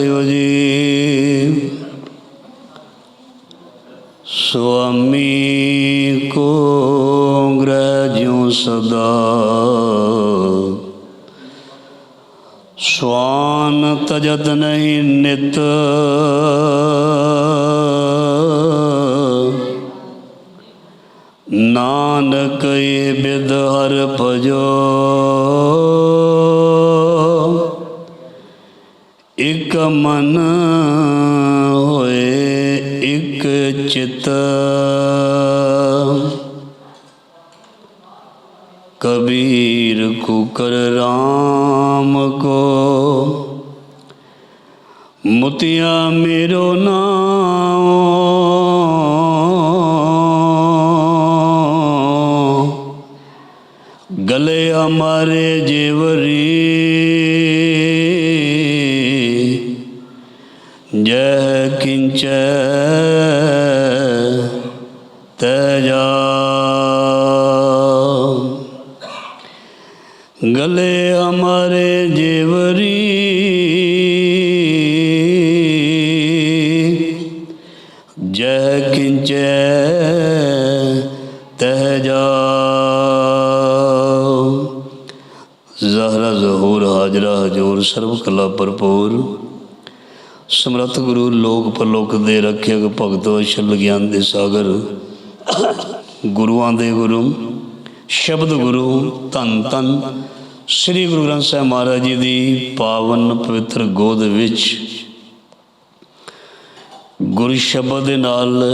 ਦੇਵ ਜੀ। ਸੁਆਮੀ ਕੋ ਗ੍ਰਹਿ ਸਦਾ ਸਵਾਨ ਤਜਤ ਨਹੀਂ ਨਿਤ ਕੁਕਰ RAM ਕੋ ਮੁਤਿਆ ਮੇਰੋ ਨਾਮ ਗਲੇ ਹਮਾਰੇ ਜੇਵਰੀ ਹਾਜਰਾ ਸਰਬ ਕਲਾ ਭਰਪੂਰ। ਸਮਰੱਥ ਗੁਰੂ ਲੋਕ ਪਰਲੋਕ ਦੇ ਰੱਖਿਅਕ ਭਗਤੋ ਅਸ਼ਲ ਗਿਆਨ ਦੇ ਸਾਗਰ। ਗੁਰੂਆਂ ਦੇ ਗੁਰੂ, ਸ਼ਬਦ ਗੁਰੂ, ਧੰਨ ਧੰਨ। ਸ੍ਰੀ ਗੁਰੂ ਗ੍ਰੰਥ ਸਾਹਿਬ ਮਹਾਰਾਜ ਜੀ ਦੀ ਪਾਵਨ ਪਵਿੱਤਰ ਗੋਦ ਵਿੱਚ। ਗੁਰ ਸ਼ਬਦ ਦੇ ਨਾਲ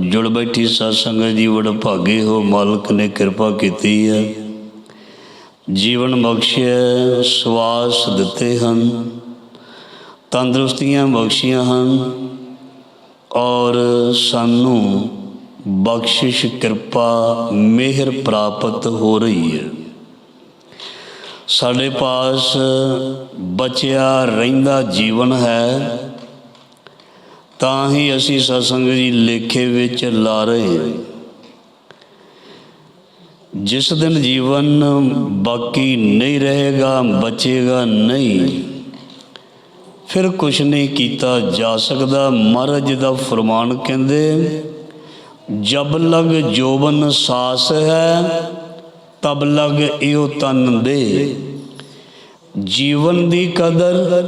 ਜੁੜ ਬੈਠੀ ਸਾਧ ਸੰਗਤ ਜੀ ਵਡ ਭਾਗੇ ਹੋ ਮਾਲਕ ਨੇ ਕਿਰਪਾ ਕੀਤੀ ਹੈ। ਜੀਵਨ ਬਖਸ਼ਿਆ, ਸਵਾਸ ਦਿੱਤੇ ਹਨ। ਤੰਦਰੁਸਤੀਆਂ ਬਖਸ਼ੀਆਂ ਹਨ ਔਰ ਸਾਨੂੰ ਬਖਸ਼ਿਸ਼, ਕਿਰਪਾ, ਮਿਹਰ ਪ੍ਰਾਪਤ ਹੋ ਰਹੀ ਹੈ। ਸਾਡੇ ਪਾਸ ਬਚਿਆ ਰਹਿੰਦਾ ਜੀਵਨ ਹੈ, ਤਾਂ ਹੀ ਅਸੀਂ ਸਤਸੰਗ ਜੀ ਲੇਖੇ ਵਿੱਚ ਲਾ ਰਹੇ ਹਾਂ। ਜਿਸ ਦਿਨ ਜੀਵਨ ਬਾਕੀ ਨਹੀਂ ਰਹੇਗਾ, ਬਚੇਗਾ ਨਹੀਂ। ਫਿਰ ਕੁਛ ਨਹੀਂ ਕੀਤਾ ਜਾ ਸਕਦਾ। ਮਹਾਰਾਜ ਜੀ ਦਾ ਫਰਮਾਨ ਕਹਿੰਦੇ, ਜਬ ਲਗ ਜੋਬਨ ਸਾਸ ਹੈ, ਤਬ ਲਗ ਇਹੋ ਤਨ ਦੇ। ਜੀਵਨ ਦੀ ਕਦਰ,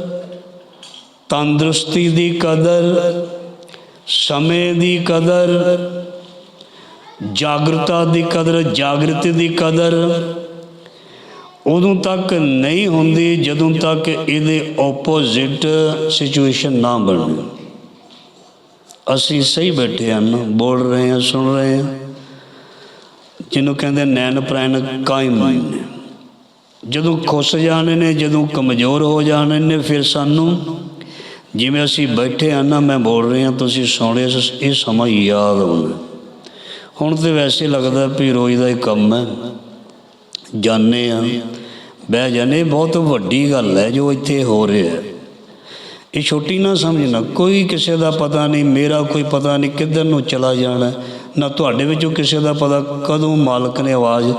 ਤੰਦਰੁਸਤੀ ਦੀ ਕਦਰ, ਸਮੇਂ ਦੀ ਕਦਰ ਜਾਗਰਤਾ ਦੀ ਕਦਰ, ਜਾਗਰਤੀ ਦੀ ਕਦਰ ਉਦੋਂ ਤੱਕ ਨਹੀਂ ਹੁੰਦੀ ਜਦੋਂ ਤੱਕ ਇਹਦੇ ਆਪੋਜ਼ਿਟ ਸਿਚੁਏਸ਼ਨ ਨਾ ਬਣੇ। ਅਸੀਂ ਸਹੀ ਬੈਠੇ ਹਨ ਬੋਲ ਰਹੇ ਹਾਂ, ਸੁਣ ਰਹੇ ਹਾਂ। ਜਿਹਨੂੰ ਕਹਿੰਦੇ ਨੈਣ ਪ੍ਰੈਣ ਕਾਇਮ ਨੇ। ਜਦੋਂ ਖੁੱਸ ਜਾਣੇ ਨੇ, ਜਦੋਂ ਕਮਜ਼ੋਰ ਹੋ ਜਾਣੇ ਨੇ, ਫਿਰ ਸਾਨੂੰ ਜਿਵੇਂ ਅਸੀਂ ਬੈਠੇ ਹਾਂ ਨਾ, ਮੈਂ ਬੋਲ ਰਿਹਾ, ਤੁਸੀਂ ਸੁਣੇ ਇਹ ਸਮਾਂ ਯਾਦ ਆਉਂਦਾ। ਹੁਣ ਤੇ ਵੈਸੇ ਲੱਗਦਾ ਵੀ ਰੋਜ਼ ਦਾ ਹੀ ਕੰਮ ਹੈ। ਜਾਣੇ ਆ। ਬਹਿ ਜਾਣੇ, ਬਹੁਤ ਵੱਡੀ ਗੱਲ ਹੈ ਜੋ ਇੱਥੇ ਹੋ ਰਿਹਾ ਹੈ। ਇਹ ਛੋਟੀ ਨਾ ਸਮਝਣਾ ਕੋਈ ਕਿਸੇ ਦਾ ਪਤਾ ਨਹੀਂ, ਮੇਰਾ ਕੋਈ ਪਤਾ ਨਹੀਂ ਕਿੱਧਰ ਨੂੰ ਚਲਾ ਜਾਣਾ ਨਾ ਤੁਹਾਡੇ ਵਿੱਚੋਂ ਕਿਸੇ ਦਾ ਪਤਾ ਕਦੋਂ ਮਾਲਕ ਨੇ ਆਵਾਜ਼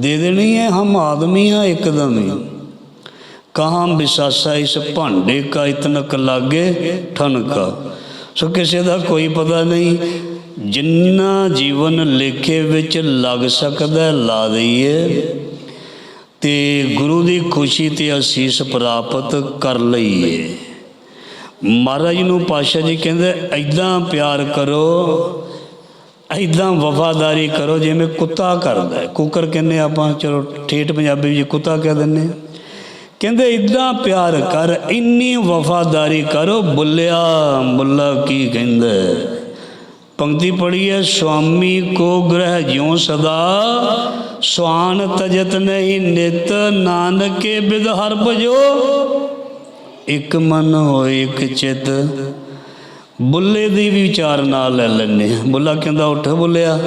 ਦੇ ਦੇਣੀ ਹੈ, ਹਮ ਆਦਮੀ ਹਾਂ ਇੱਕਦਮ ਹੀ। ਕਹਾਂ ਵਿਸਾਸਾ ਇਸ ਭਾਂਡੇ ਕਾ, ਇਤਨਕ ਲਾਗੇ ਠਨਕਾ। ਸੋ ਕਿਸੇ ਦਾ ਕੋਈ ਪਤਾ ਨਹੀਂ ਜਿੰਨਾ ਜੀਵਨ ਲੇਖੇ ਵਿੱਚ ਲੱਗ ਸਕਦਾ ਲਾ ਦਈਏ। ਤੇ ਗੁਰੂ ਦੀ ਖੁਸ਼ੀ ਤੇ ਅਸੀਸ ਪ੍ਰਾਪਤ ਕਰ ਲਈਏ। ਮਹਾਰਾਜ ਨੂੰ ਪਾਸ਼ਾ ਜੀ ਕਹਿੰਦੇ ਐਦਾਂ ਪਿਆਰ ਕਰੋ ਐਦਾਂ ਵਫਾਦਾਰੀ ਕਰੋ, ਜਿਵੇਂ ਕੁੱਤਾ ਕਰਦਾ ਕੁੱਕਰ ਕਹਿੰਦੇ ਆਪਾਂ, ਚਲੋ ਠੇਠ ਪੰਜਾਬੀ ਵਿੱਚ ਕੁੱਤਾ ਕਹਿ ਦਿੰਦੇ ਕਹਿੰਦੇ ਇਦਾਂ ਪਿਆਰ ਕਰ, ਇੰਨੀ ਵਫਾਦਾਰੀ ਕਰੋ, ਬੁੱਲਿਆ ਮੁੱਲਾ ਕੀ ਕਹਿੰਦਾ ਪੰਕਤੀ ਪੜੀ ਹੈ ਸੁਆਮੀ ਕੋ ਗ੍ਰਹਿ ਜਿਉ ਸਦਾ, ਸਵਾਨ ਤਜਤ ਨਹੀਂ ਨਿਤ ਨਾਨਕੇ ਬਿਦ ਹਰ ਭਜੋ। ਇੱਕ ਮਨ ਹੋਏ, ਇੱਕ ਚਿਤ। ਬੁੱਲੇ ਦੀ ਵੀ ਵਿਚਾਰ ਨਾਲ ਲੈ ਲੈਣੇ ਬੁੱਲਾ ਕਹਿੰਦਾ, ਉੱਠ ਬੁੱਲਿਆ।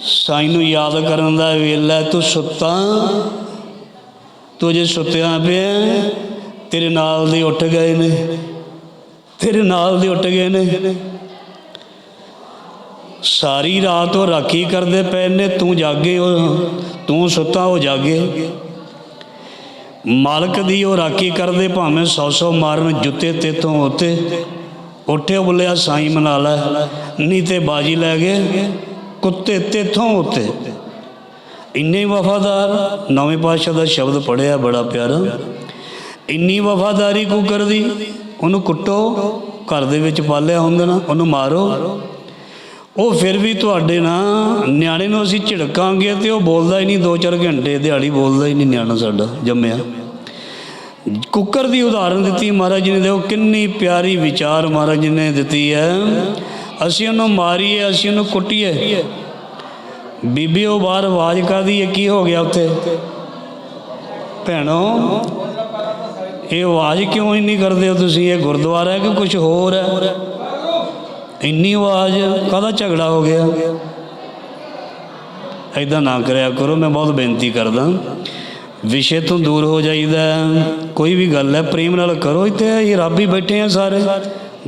ਸਾਈ ਨੂੰ ਯਾਦ ਕਰਨ ਦਾ ਵੇਲਾ, ਤੂੰ ਸੁੱਤਾ। ਤੂੰ ਜੇ ਸੁੱਤਿਆ ਪਿਆ। ਤੇਰੇ ਨਾਲ ਦੇ ਉੱਠ ਗਏ ਨੇ। ਤੇਰੇ ਨਾਲ ਦੇ ਉੱਠ ਗਏ ਨੇ। ਸਾਰੀ ਰਾਤ ਉਹ ਰਾਖੀ ਕਰਦੇ ਪਏ ਨੇ, ਤੂੰ ਜਾਗੇ ਉਹ ਤੂੰ ਸੁੱਤਾ ਉਹ ਜਾਗੇ। ਮਾਲਕ ਦੀ ਉਹ ਰਾਖੀ ਕਰਦੇ ਭਾਵੇਂ ਸੌ ਸੌ ਮਾਰਨ ਜੁੱਤੇ ਤੇ ਤੇਥੋਂ ਉੱਤੇ। ਉੱਠੇ ਬੁੱਲਿਆ, ਸਾਈਂ ਮਨਾ ਲੈ ਨਹੀਂ ਤੇ ਬਾਜੀ ਲੈ ਗਏ, ਕੁੱਤੇ ਤੇਥੋਂ ਉੱਤੇ। ਇੰਨੇ ਵਫਾਦਾਰ, ਨਵੇਂ ਪਾਤਸ਼ਾਹ ਦਾ ਸ਼ਬਦ ਪੜਿਆ ਬੜਾ ਪਿਆਰਾ। ਇੰਨੀ ਵਫਾਦਾਰੀ ਕੋ ਕਰਦੀ, ਉਹਨੂੰ ਕੁੱਟੋ, ਘਰ ਦੇ ਵਿੱਚ ਪਾਲਿਆ ਹੁੰਦਾ ਨਾ, ਉਹਨੂੰ ਮਾਰੋ। ਉਹ ਫਿਰ ਵੀ ਤੁਹਾਡੇ ਨਾਲ ਨਿਆਣੇ ਨੂੰ ਅਸੀਂ ਝਿੜਕਾਂਗੇ ਤੇ ਉਹ ਬੋਲਦਾ ਹੀ ਨਹੀਂ 2-4 ਘੰਟੇ ਦਿਹਾੜੀ ਬੋਲਦਾ ਹੀ ਨਹੀਂ ਨਿਆਣਾ ਸਾਡਾ ਜੰਮਿਆ। ਕੁੱਕਰ ਦੀ ਉਦਾਹਰਨ ਦਿੱਤੀ ਮਹਾਰਾਜ ਜੀ ਨੇ, ਦੇਖੋ ਕਿੰਨੀ ਪਿਆਰੀ ਵਿਚਾਰ ਮਹਾਰਾਜ ਜੀ ਨੇ ਦਿੱਤੀ ਹੈ। ਅਸੀਂ ਉਹਨੂੰ ਮਾਰੀਏ, ਅਸੀਂ ਉਹਨੂੰ ਕੁੱਟੀਏ। ਬੀਬੀ, ਉਹ ਬਾਹਰ ਆਵਾਜ਼ ਕਰਦੀ ਹੈ? ਕੀ ਹੋ ਗਿਆ ਉੱਥੇ? ਭੈਣੋ, ਇਹ ਆਵਾਜ਼ ਕਿਉਂ ਇੰਨੀ ਕਰਦੇ ਹੋ ਤੁਸੀਂ? ਇਹ ਗੁਰਦੁਆਰਾ ਹੈ ਕਿ ਕੁਝ ਹੋਰ ਹੈ? ਇੰਨੀ ਆਵਾਜ਼ ਕਾਹਦਾ ਝਗੜਾ ਹੋ ਗਿਆ? ਐਦਾਂ ਨਾ ਕਰਿਆ ਕਰੋ, ਮੈਂ ਬਹੁਤ ਬੇਨਤੀ ਕਰਦਾ। ਵਿਸ਼ੇ ਤੋਂ ਦੂਰ ਹੋ ਜਾਈਦਾ ਕੋਈ ਵੀ ਗੱਲ ਹੈ, ਪ੍ਰੇਮ ਨਾਲ ਕਰੋ, ਇੱਥੇ ਇਹ ਰੱਬ ਹੀ ਬੈਠੇ ਆ ਸਾਰੇ।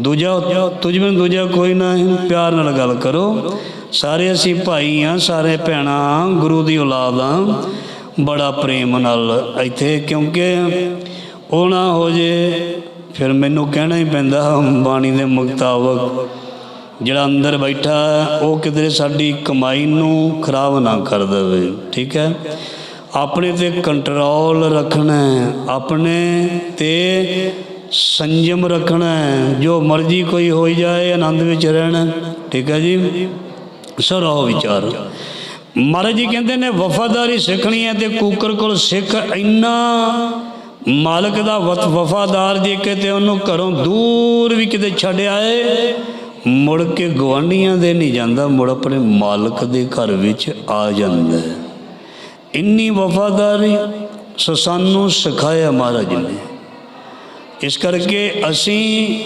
ਦੂਜਾ, ਤੁਝ ਬਿਨ ਦੂਜਾ ਕੋਈ ਨਾ ਹੈ, ਪਿਆਰ ਨਾਲ ਗੱਲ ਕਰੋ। ਸਾਰੇ ਅਸੀਂ ਭਾਈ ਆ ਸਾਰੇ ਭੈਣਾਂ ਗੁਰੂ ਦੀ ਔਲਾਦ ਆ ਬੜਾ ਪ੍ਰੇਮ ਨਾਲ ਇੱਥੇ, ਕਿਉਂਕਿ ਉਹ ਨਾ ਹੋ ਜੇ, ਫਿਰ ਮੈਨੂੰ ਕਹਿਣਾ ਹੀ ਪੈਂਦਾ, ਬਾਣੀ ਦੇ ਮੁਤਾਬਕ ਜਿਹੜਾ ਅੰਦਰ ਬੈਠਾ ਉਹ ਕਿਧਰੇ ਸਾਡੀ ਕਮਾਈ ਨੂੰ ਖਰਾਬ ਨਾ ਕਰ ਦੇਵੇ, ਠੀਕ ਹੈ? ਆਪਣੇ ਤੇ ਕੰਟਰੋਲ ਰੱਖਣਾ ਆਪਣੇ ਤੇ ਸੰਜਮ ਰੱਖਣਾ ਜੋ ਮਰਜ਼ੀ ਕੋਈ ਹੋਈ ਜਾਏ, ਆਨੰਦ ਵਿੱਚ ਰਹਿਣਾ, ਠੀਕ ਹੈ ਜੀ? ਸੋ ਰਹੋ ਵਿਚਾਰ। ਮਹਾਰਾਜ ਜੀ ਕਹਿੰਦੇ ਨੇ, ਵਫਾਦਾਰੀ ਸਿੱਖਣੀ ਹੈ ਤੇ ਕੂਕਰ ਕੋਲ ਸਿੱਖ ਇੰਨਾ ਮਾਲਕ ਦਾ ਵਤ- ਵਫਾਦਾਰ ਜੇ ਕਿਤੇ ਉਹਨੂੰ ਘਰੋਂ ਦੂਰ ਵੀ ਕਿਤੇ ਛੱਡ ਆਏ ਮੁੜ ਕੇ ਗਵਾਂਢੀਆਂ ਦੇ ਨਹੀਂ ਜਾਂਦਾ, ਮੁੜ ਆਪਣੇ ਮਾਲਕ ਦੇ ਘਰ ਵਿੱਚ ਆ ਜਾਂਦਾ ਹੈ। ਇੰਨੀ ਵਫਾਦਾਰੀ ਸੋ ਸਾਨੂੰ ਸਿਖਾਇਆ ਮਹਾਰਾਜ ਨੇ। ਇਸ ਕਰਕੇ ਅਸੀਂ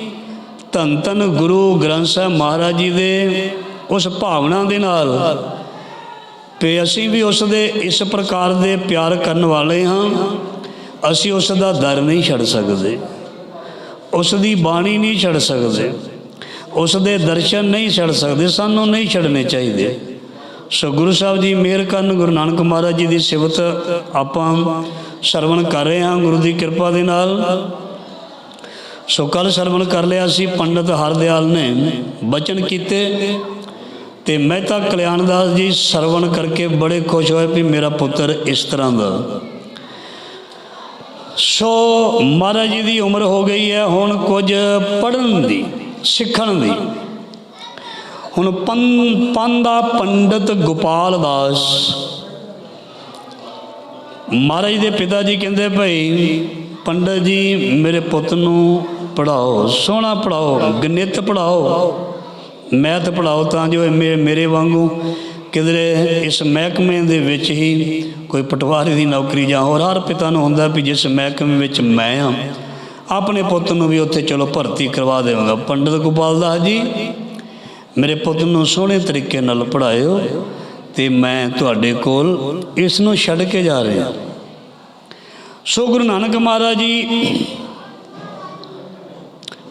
ਧੰਨ ਧੰਨ ਗੁਰੂ ਗ੍ਰੰਥ ਸਾਹਿਬ ਮਹਾਰਾਜ ਜੀ ਦੇ ਉਸ ਭਾਵਨਾ ਦੇ ਨਾਲ ਤੇ ਅਸੀਂ ਵੀ ਉਸ ਦੇ ਇਸ ਪ੍ਰਕਾਰ ਦੇ ਪਿਆਰ ਕਰਨ ਵਾਲੇ ਹਾਂ, ਅਸੀਂ ਉਸ ਦਾ ਦਰ ਨਹੀਂ ਛੱਡ ਸਕਦੇ, ਉਸ ਦੀ ਬਾਣੀ ਨਹੀਂ ਛੱਡ ਸਕਦੇ। ਉਸ ਦੇ ਦਰਸ਼ਨ ਨਹੀਂ ਛੱਡ ਸਕਦੇ, ਸਾਨੂੰ ਨਹੀਂ ਛੱਡਣੇ ਚਾਹੀਦੇ। ਸੋ ਗੁਰੂ ਸਾਹਿਬ ਜੀ, ਮਿਹਰ ਕਰਨ ਗੁਰੂ ਨਾਨਕ ਮਹਾਰਾਜ ਜੀ ਦੀ ਸਿਫਤ ਆਪਾਂ ਸਰਵਣ ਕਰ ਰਹੇ ਹਾਂ ਗੁਰੂ ਦੀ ਕਿਰਪਾ ਦੇ ਨਾਲ। ਸੋ ਕੱਲ ਸਰਵਣ ਕਰ ਲਿਆ ਸੀ ਪੰਡਤ ਹਰਦਿਆਲ ਨੇ, ਬਚਨ ਕੀਤੇ ਤੇ ਮਹਿਤਾ ਕਲਿਆਣਦਾਸ ਜੀ ਸਰਵਣ ਕਰਕੇ ਬੜੇ ਖੁਸ਼ ਹੋਏ ਵੀ ਮੇਰਾ ਪੁੱਤਰ ਇਸ ਤਰ੍ਹਾਂ ਦਾ। ਸੋ ਮਹਾਰਾਜ ਜੀ ਦੀ ਉਮਰ ਹੋ ਗਈ ਹੈ ਹੁਣ ਕੁਝ ਪੜਨ ਦੀ। ਸਿੱਖਣ ਦੀ ਹੁਣ ਪੰਦਾ ਪੰਡਤ ਗੋਪਾਲ ਦਾਸ ਮਹਾਰਾਜ ਦੇ ਪਿਤਾ ਜੀ ਕਹਿੰਦੇ ਭਾਈ, ਪੰਡਤ ਜੀ, ਮੇਰੇ ਪੁੱਤ ਨੂੰ ਪੜਾਓ ਸੋਹਣਾ ਪੜਾਓ ਗਣਿਤ ਪੜਾਓ ਮੈਥ ਪੜਾਓ ਤਾਂ ਜੋ ਮੇ- ਮੇਰੇ ਵਾਂਗੂ ਕਿਧਰੇ ਇਸ ਮਹਿਕਮੇ ਦੇ ਵਿੱਚ ਹੀ ਕੋਈ ਪਟਵਾਰੀ ਦੀ ਨੌਕਰੀ ਜਾਂ ਹੋਰ ਹਰ ਪਿਤਾ ਨੂੰ ਹੁੰਦਾ ਵੀ ਜਿਸ ਮਹਿਕਮੇ ਵਿੱਚ ਮੈਂ ਹਾਂ। ਆਪਣੇ ਪੁੱਤ ਨੂੰ ਵੀ ਉੱਥੇ ਚਲੋ ਭਰਤੀ ਕਰਵਾ ਦੇਵਾਂਗਾ। ਪੰਡਤ ਗੋਪਾਲ ਦਾਸ ਜੀ, ਮੇਰੇ ਪੁੱਤ ਨੂੰ ਸੋਹਣੇ ਤਰੀਕੇ ਨਾਲ ਪੜਾਇਓ ਤੇ ਮੈਂ ਤੁਹਾਡੇ ਕੋਲ ਇਸ ਨੂੰ ਛੱਡ ਕੇ ਜਾ ਰਿਹਾ। ਸੋ ਗੁਰੂ ਨਾਨਕ ਮਹਾਰਾਜ ਜੀ,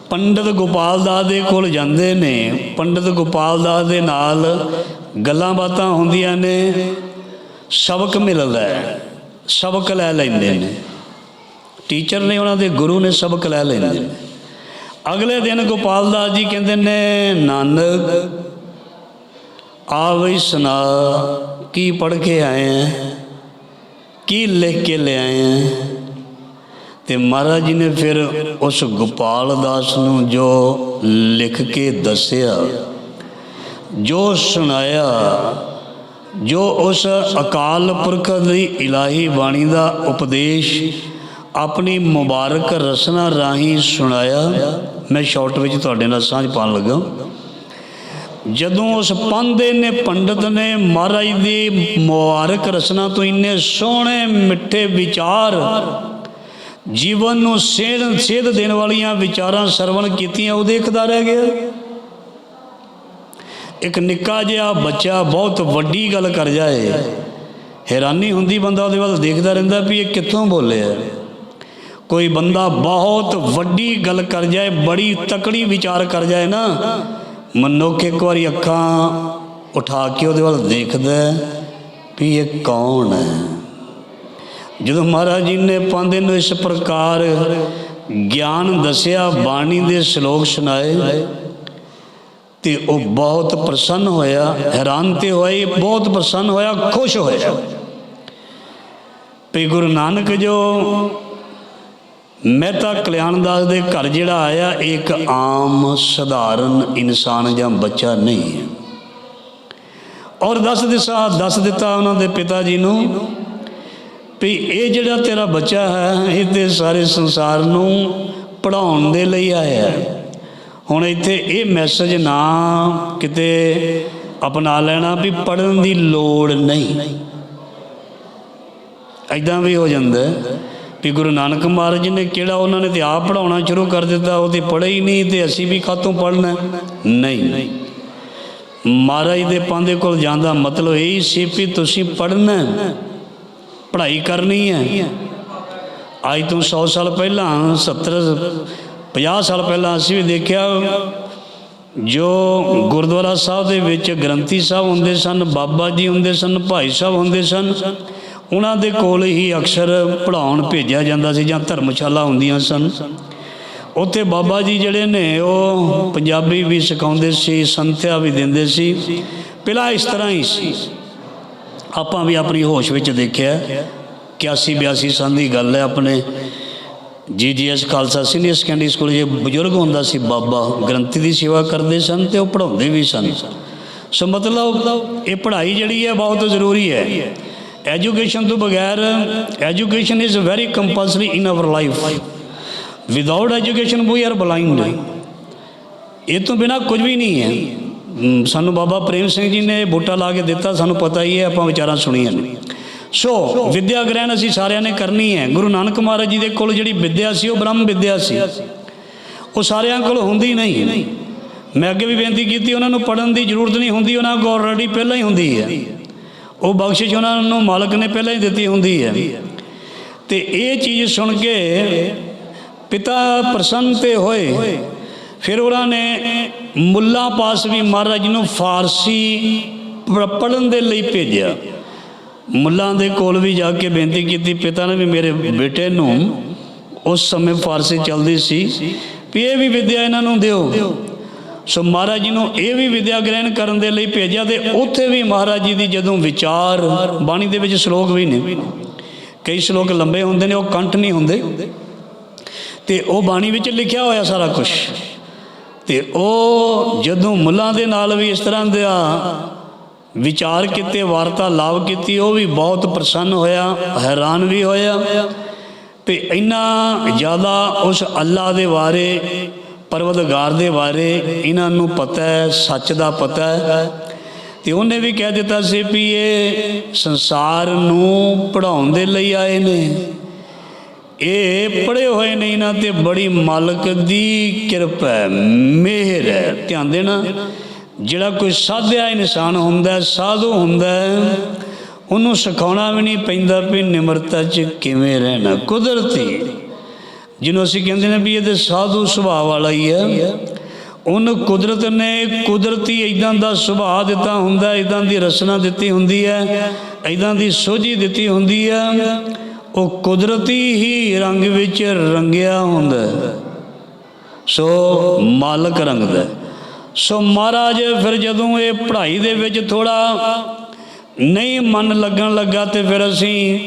ਪੰਡਤ ਗੋਪਾਲ ਦਾਸ ਦੇ ਕੋਲ ਜਾਂਦੇ ਨੇ। ਪੰਡਤ ਗੋਪਾਲ ਦਾਸ ਦੇ ਨਾਲ ਗੱਲਾਂ ਬਾਤਾਂ ਹੁੰਦੀਆਂ ਨੇ, ਸਬਕ ਮਿਲਦਾ ਹੈ, ਸਬਕ ਲੈ ਲੈਂਦੇ ਨੇ। ਟੀਚਰ ਨੇ ਉਹਨਾਂ ਦੇ ਗੁਰੂ ਨੇ ਸਬਕ ਲੈ ਲੈਂਦੇ ਨੇ। ਅਗਲੇ ਦਿਨ ਗੋਪਾਲ ਦਾਸ ਜੀ ਕਹਿੰਦੇ ਨੇ, ਨਾਨਕ ਆ ਬਈ ਸੁਣਾ, ਕੀ ਪੜ ਕੇ ਆਏ ਹੈ ਕੀ ਲਿਖ ਕੇ ਲਿਆਏ ਆਏ ਹੈ ਤੇ ਮਹਾਰਾਜ ਜੀ ਨੇ ਫਿਰ ਉਸ ਗੋਪਾਲ ਦਾਸ ਨੂੰ ਜੋ ਲਿਖ ਕੇ ਦੱਸਿਆ, ਜੋ ਸੁਣਾਇਆ, ਜੋ ਉਸ ਅਕਾਲ ਪੁਰਖ ਦੀ ਇਲਾਹੀ ਬਾਣੀ ਦਾ ਉਪਦੇਸ਼ ਆਪਣੀ ਮੁਬਾਰਕ ਰਸਨਾ ਰਾਹੀਂ ਸੁਣਾਇਆ। ਮੈਂ ਸ਼ਾਰਟ ਵਿੱਚ ਤੁਹਾਡੇ ਨਾਲ ਸਾਂਝ ਪਾਉਣ ਲੱਗਾ। ਜਦੋਂ ਉਸ ਪੰਦੇ ਨੇ ਪੰਡਤ ਨੇ ਮਹਾਰਾਜ ਦੀ ਮੁਬਾਰਕ ਰਸਨਾ ਤੋਂ ਇੰਨੇ ਸੋਹਣੇ ਮਿੱਠੇ ਵਿਚਾਰ, ਜੀਵਨ ਨੂੰ ਸੇਧ ਸੇਧ ਦੇਣ ਵਾਲੀਆਂ ਵਿਚਾਰਾਂ ਸਰਵਣ ਕੀਤੀਆਂ, ਉਹ ਦੇਖਦਾ ਰਹਿ ਗਿਆ। ਇੱਕ ਨਿੱਕਾ ਜਿਹਾ ਬੱਚਾ ਬਹੁਤ ਵੱਡੀ ਗੱਲ ਕਰ ਜਾਏ। ਹੈਰਾਨੀ ਹੁੰਦੀ ਬੰਦਾ ਉਹਦੇ ਵੱਲ ਦੇਖਦਾ ਰਹਿੰਦਾ ਵੀ ਇਹ ਕਿੱਥੋਂ ਬੋਲਿਆ। ਕੋਈ ਬੰਦਾ ਬਹੁਤ ਵੱਡੀ ਗੱਲ ਕਰ ਜਾਏ, ਬੜੀ ਤਕੜੀ ਵਿਚਾਰ ਕਰ ਜਾਏ ਨਾ, ਮਨੁੱਖ ਇੱਕ ਵਾਰੀ ਅੱਖਾਂ ਉਠਾ ਕੇ ਉਹਦੇ ਵੱਲ ਦੇਖਦਾ ਵੀ ਇਹ ਕੌਣ ਹੈ। ਜਦੋਂ ਮਹਾਰਾਜ ਜੀ ਨੇ ਪਾਂਦੇ ਨੂੰ ਇਸ ਪ੍ਰਕਾਰ ਗਿਆਨ ਦੱਸਿਆ, ਬਾਣੀ ਦੇ ਸ਼ਲੋਕ ਸੁਣਾਏ, ਤੇ ਉਹ ਬਹੁਤ ਪ੍ਰਸੰਨ ਹੋਇਆ, ਹੈਰਾਨ ਤੇ ਹੋਇਆ ਬਹੁਤ ਪ੍ਰਸੰਨ ਹੋਇਆ, ਖੁਸ਼ ਹੋਇਆ। ਵੀ ਗੁਰੂ ਨਾਨਕ ਜੋ ਮਹਿਤਾ ਕਲਿਆਣਦਾਸ ਦੇ ਘਰ ਜਿਹੜਾ ਆਇਆ ਇਹ ਇੱਕ ਆਮ ਸਧਾਰਨ ਇਨਸਾਨ ਜਾਂ ਬੱਚਾ ਨਹੀਂ ਹੈ। ਔਰ ਦੱਸ ਦਿਸਾ, ਦੱਸ ਦਿੱਤਾ ਉਹਨਾਂ ਦੇ ਪਿਤਾ ਜੀ ਨੂੰ ਵੀ ਇਹ ਜਿਹੜਾ ਤੇਰਾ ਬੱਚਾ ਹੈ, ਇਹ ਤੇ ਸਾਰੇ ਸੰਸਾਰ ਨੂੰ ਪੜਾਉਣ ਦੇ ਲਈ ਆਇਆ ਹੈ। ਹੁਣ ਇੱਥੇ ਇਹ ਮੈਸੇਜ ਨਾ ਕਿਤੇ ਅਪਣਾ ਲੈਣਾ ਵੀ ਪੜਨ ਦੀ ਲੋੜ ਨਹੀਂ। ਐਦਾਂ ਵੀ ਹੋ ਜਾਂਦਾ ਹੈ। ਵੀ ਗੁਰੂ ਨਾਨਕ ਮਹਾਰਾਜ ਨੇ ਕਿਹੜਾ ਉਹਨਾਂ ਨੇ ਤੇ ਆਪ ਪੜਾਉਣਾ ਸ਼ੁਰੂ ਕਰ ਦਿੱਤਾ, ਉਹ ਤੇ ਪੜ੍ਹੇ ਹੀ ਨਹੀਂ ਤੇ ਅਸੀਂ ਵੀ ਕਾਤੋਂ ਪੜ੍ਹਨਾ? ਨਹੀਂ। ਮਹਾਰਾਜ ਦੇ ਪਾਂਦੇ ਕੋਲ ਜਾਂਦਾ ਮਤਲਬ ਇਹ ਹੀ ਸੀ ਵੀ ਤੁਸੀਂ ਪੜ੍ਹਨਾ, ਪੜ੍ਹਾਈ ਕਰਨੀ ਹੈ। ਅੱਜ ਤੋਂ 100 ਸਾਲ ਪਹਿਲਾਂ 70 50 ਸਾਲ ਪਹਿਲਾਂ ਅਸੀਂ ਵੀ ਦੇਖਿਆ ਜੋ ਗੁਰਦੁਆਰਾ ਸਾਹਿਬ ਦੇ ਵਿੱਚ ਗ੍ਰੰਥੀ ਸਾਹਿਬ ਹੁੰਦੇ ਸਨ, ਬਾਬਾ ਜੀ ਹੁੰਦੇ ਸਨ, ਭਾਈ ਸਾਹਿਬ ਹੁੰਦੇ ਸਨ ਉਹਨਾਂ ਦੇ ਕੋਲ ਹੀ ਅਕਸਰ ਪੜਾਉਣ ਭੇਜਿਆ ਜਾਂਦਾ ਸੀ ਜਾਂ ਧਰਮਸ਼ਾਲਾ ਹੁੰਦੀਆਂ ਸਨ। ਉੱਥੇ ਬਾਬਾ ਜੀ ਜਿਹੜੇ ਨੇ, ਉਹ ਪੰਜਾਬੀ ਵੀ ਸਿਖਾਉਂਦੇ ਸੀ, ਸੰਥਿਆ ਵੀ ਦਿੰਦੇ ਸੀ। ਪਹਿਲਾਂ ਇਸ ਤਰ੍ਹਾਂ ਹੀ ਸੀ। ਆਪਾਂ ਵੀ ਆਪਣੀ ਹੋਸ਼ ਵਿੱਚ ਦੇਖਿਆ 81 82 ਸਾਲ ਦੀ ਗੱਲ ਹੈ ਆਪਣੇ GGS Khalsa senior secondary school, ਜੇ ਬਜ਼ੁਰਗ ਹੁੰਦਾ ਸੀ, ਬਾਬਾ ਗ੍ਰੰਥੀ ਦੀ ਸੇਵਾ ਕਰਦੇ ਸਨ ਤੇ ਉਹ ਪੜਾਉਂਦੇ ਵੀ ਸਨ। ਸੋ ਮਤਲਬ ਇਹ ਪੜ੍ਹਾਈ ਜਿਹੜੀ ਹੈ ਬਹੁਤ ਜ਼ਰੂਰੀ ਹੈ। ਐਜੂਕੇਸ਼ਨ ਤੋਂ ਬਗੈਰ education is very compulsory in our life without education we are blind ਇਹ ਤੋਂ ਬਿਨਾ ਕੁਝ ਵੀ ਨਹੀਂ ਹੈ। ਸਾਨੂੰ ਬਾਬਾ ਪ੍ਰੇਮ ਸਿੰਘ ਜੀ ਨੇ ਬੂਟਾ ਲਾ ਕੇ ਦਿੱਤਾ, ਸਾਨੂੰ ਪਤਾ ਹੀ ਹੈ, ਆਪਾਂ ਵਿਚਾਰਾਂ ਸੁਣੀਆਂ ਨੇ। ਸੋ ਵਿਦਿਆ ਗ੍ਰਹਿਣ ਅਸੀਂ ਸਾਰਿਆਂ ਨੇ ਕਰਨੀ ਹੈ। ਗੁਰੂ ਨਾਨਕ ਮਹਾਰਾਜ ਜੀ ਦੇ ਕੋਲ ਜਿਹੜੀ ਵਿਦਿਆ ਸੀ, ਉਹ ਬ੍ਰਹਮ ਵਿਦਿਆ ਸੀ। ਉਹ ਸਾਰਿਆਂ ਕੋਲ ਹੁੰਦੀ ਨਹੀਂ। ਮੈਂ ਅੱਗੇ ਵੀ ਬੇਨਤੀ ਕੀਤੀ, ਉਹਨਾਂ ਨੂੰ ਪੜਨ ਦੀ ਜ਼ਰੂਰਤ ਨਹੀਂ ਹੁੰਦੀ, ਉਹਨਾਂ ਕੋਲ ਆਲਰੇਡੀ ਪਹਿਲਾਂ ਹੀ ਹੁੰਦੀ ਹੈ। ਉਹ ਬਖਸ਼ਿਸ਼ ਉਹਨਾਂ ਨੂੰ ਮਾਲਕ ਨੇ ਪਹਿਲਾਂ ਹੀ ਦਿੱਤੀ ਹੁੰਦੀ ਹੈ। ਤੇ ਇਹ ਚੀਜ਼ ਸੁਣ ਕੇ ਪਿਤਾ ਪ੍ਰਸੰਨ ਤੇ ਹੋਏ। ਫਿਰ ਉਹਨਾਂ ਨੇ ਮੁੱਲਾ ਪਾਸ ਵੀ ਮਹਾਰਾਜ ਜੀ ਨੂੰ ਫਾਰਸੀ ਪੜਨ ਦੇ ਲਈ ਭੇਜਿਆ। ਮੁੱਲਾਂ ਦੇ ਕੋਲ ਵੀ ਜਾ ਕੇ ਬੇਨਤੀ ਕੀਤੀ, ਪਿਤਾ ਨੇ ਵੀ ਮੇਰੇ ਬੇਟੇ ਨੂੰ ਉਸ ਸਮੇਂ ਫਾਰਸੀ ਚੱਲਦੀ ਸੀ। ਵੀ ਇਹ ਵੀ ਵਿਦਿਆ ਇਹਨਾਂ ਨੂੰ ਦਿਓ। ਸੋ ਮਹਾਰਾਜ ਜੀ ਨੂੰ ਇਹ ਵੀ ਵਿਦਿਆ ਗ੍ਰਹਿਣ ਕਰਨ ਦੇ ਲਈ ਭੇਜਿਆ ਤੇ ਉੱਥੇ ਵੀ ਮਹਾਰਾਜ ਜੀ ਦੀ ਜਦੋਂ ਵਿਚਾਰ ਬਾਣੀ ਦੇ ਵਿੱਚ ਸ਼ਲੋਕ ਵੀ ਨੇ। ਕਈ ਸ਼ਲੋਕ ਲੰਬੇ ਹੁੰਦੇ ਨੇ, ਉਹ ਕੰਠ ਨਹੀਂ ਹੁੰਦੇ। ਤੇ ਉਹ ਬਾਣੀ ਵਿੱਚ ਲਿਖਿਆ ਹੋਇਆ ਸਾਰਾ ਕੁਝ ਤੇ ਉਹ ਜਦੋਂ ਮੁੱਲਾਂ ਦੇ ਨਾਲ ਵੀ ਇਸ ਤਰ੍ਹਾਂ ਦਾ ਵਿਚਾਰ ਕੀਤੇ ਵਾਰਤਾ ਲਾਭ ਕੀਤੀ, ਉਹ ਵੀ ਬਹੁਤ ਪ੍ਰਸੰਨ ਹੋਇਆ, ਹੈਰਾਨ ਵੀ ਹੋਇਆ। ਤੇ ਇੰਨਾ ਜ਼ਿਆਦਾ ਉਸ ਅੱਲਾ ਦੇ ਬਾਰੇ ਪਰਵਤਗਾਰ ਦੇ ਬਾਰੇ ਇਹਨਾਂ ਨੂੰ ਪਤਾ ਹੈ, ਸੱਚ ਦਾ ਪਤਾ ਹੈ। ਤੇ ਉਹਨੇ ਵੀ ਕਹਿ ਦਿੱਤਾ ਸੀ ਵੀ ਇਹ ਸੰਸਾਰ ਨੂੰ ਪੜਾਉਣ ਦੇ ਲਈ ਆਏ ਨੇ। ਇਹ ਪੜੇ ਹੋਏ ਨਹੀਂ ਨਾ ਤੇ ਬੜੀ ਮਾਲਕ ਦੀ ਕਿਰਪਾ ਹੈ, ਮਿਹਰ ਹੈ। ਧਿਆਨ ਦੇਣਾ, ਜਿਹੜਾ ਕੋਈ ਸਾਧਿਆ ਇਨਸਾਨ ਹੁੰਦਾ ਸਾਧੂ ਹੁੰਦਾ ਉਹਨੂੰ ਸਿਖਾਉਣਾ ਵੀ ਨਹੀਂ ਪੈਂਦਾ ਵੀ ਨਿਮਰਤਾ 'ਚ ਕਿਵੇਂ ਰਹਿਣਾ, ਕੁਦਰਤੀ ਜਿਹਨੂੰ ਅਸੀਂ ਕਹਿੰਦੇ ਨੇ ਵੀ ਇਹਦੇ ਸਾਧੂ ਸੁਭਾਅ ਵਾਲਾ ਹੀ ਹੈ ਉਹਨੂੰ ਕੁਦਰਤ ਨੇ ਕੁਦਰਤੀ ਇਦਾਂ ਦਾ ਸੁਭਾਅ ਦਿੱਤਾ ਹੁੰਦਾ ਇਦਾਂ ਦੀ ਰਸਨਾ ਦਿੱਤੀ ਹੁੰਦੀ ਹੈ ਇਦਾਂ ਦੀ ਸੋਝੀ ਦਿੱਤੀ ਹੁੰਦੀ ਹੈ। ਉਹ ਕੁਦਰਤੀ ਹੀ ਰੰਗ ਵਿੱਚ ਰੰਗਿਆ ਹੁੰਦਾ ਸੋ ਮਾਲਕ ਰੰਗਦਾ ਸੋ ਮਹਾਰਾਜ ਫਿਰ ਜਦੋਂ ਇਹ ਪੜ੍ਹਾਈ ਦੇ ਵਿੱਚ ਥੋੜਾ ਨਹੀਂ ਮਨ ਲੱਗਣ ਲੱਗਾ ਤੇ ਫਿਰ ਅਸੀਂ